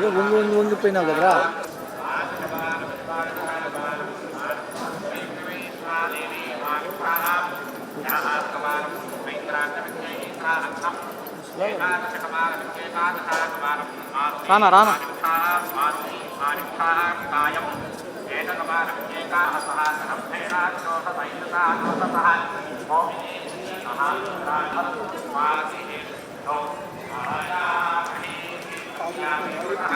ఏ వంగి వంగి వంగిపోయినావు కదరా? రానా రానా.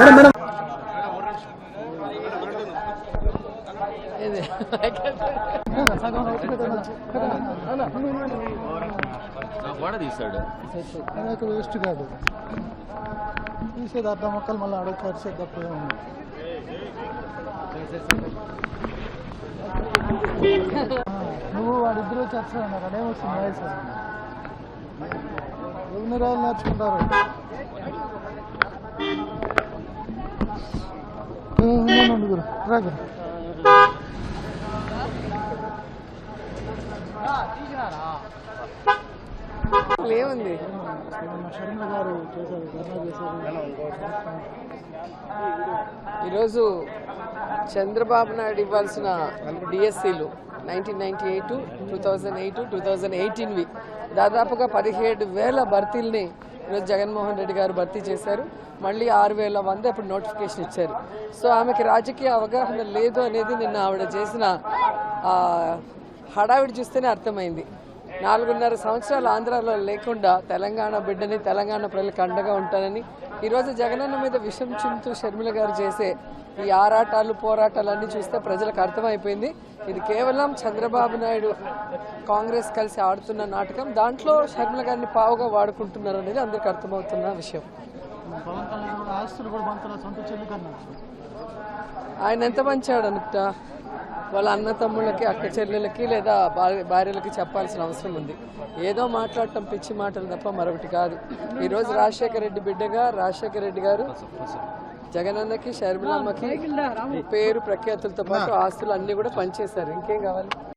మేడం మేడం గోడ తీశాడు నాకు వేస్ట్ కాదు తీసేది అర్ధ మొక్కలు మళ్ళీ అడుగు తప్ప ఏముంది నువ్వు వాడిద్దరూ చేస్తాను అదే వస్తుంది వయసు. ఎన్ని రోజులు నేర్చుకుంటారు? గురు రా గురు. ఏముంది? గారు చేశారు. ఈరోజు చంద్రబాబు నాయుడు ఇవ్వాల్సిన డిఎస్సీలు. Nineteen ninety eight two thousand eight two thousand ఎయిటీన్వి దాదాపుగా పదిహేడు వేల భర్తీల్ని ఈరోజు జగన్మోహన్ రెడ్డి గారు భర్తీ చేశారు. మళ్ళీ ఆరు వేల మంది అప్పుడు నోటిఫికేషన్ ఇచ్చారు. సో ఆమెకి రాజకీయ అవగాహన లేదు అనేది నిన్న ఆవిడ చేసిన హడావిడి చూస్తేనే అర్థమైంది. నాలుగున్నర సంవత్సరాలు ఆంధ్రాలో లేకుండా తెలంగాణ బిడ్డని తెలంగాణ ప్రజలకు అండగా ఉంటానని ఈరోజు జగనన్న మీద విషం చింతూ షర్మిల గారు చేసే ఈ ఆరాటాలు పోరాటాలు అన్నీ చూస్తే ప్రజలకు అర్థమైపోయింది. ఇది కేవలం చంద్రబాబు నాయుడు కాంగ్రెస్ కలిసి ఆడుతున్న నాటకం. దాంట్లో షర్మిల గారిని పావుగా వాడుకుంటున్నారు అనేది అందరికి అర్థమవుతున్న విషయం. ఆయన ఎంత మంచాడు అనుకుంట వాళ్ళ అన్న తమ్ముళ్ళకి అక్క చెల్లెలకి లేదా భార్య- భార్యలకి చెప్పాల్సిన అవసరం ఉంది. ఏదో మాట్లాడటం పిచ్చి మాటలు తప్ప మరొకటి కాదు. ఈరోజు రాజశేఖర రెడ్డి బిడ్డగా రాజశేఖర రెడ్డి గారు జగనన్నకి షర్మిలమ్మకి పేరు ప్రఖ్యాతులతో పాటు ఆస్తులు అన్ని కూడా పనిచేశారు. ఇంకేం కావాలి?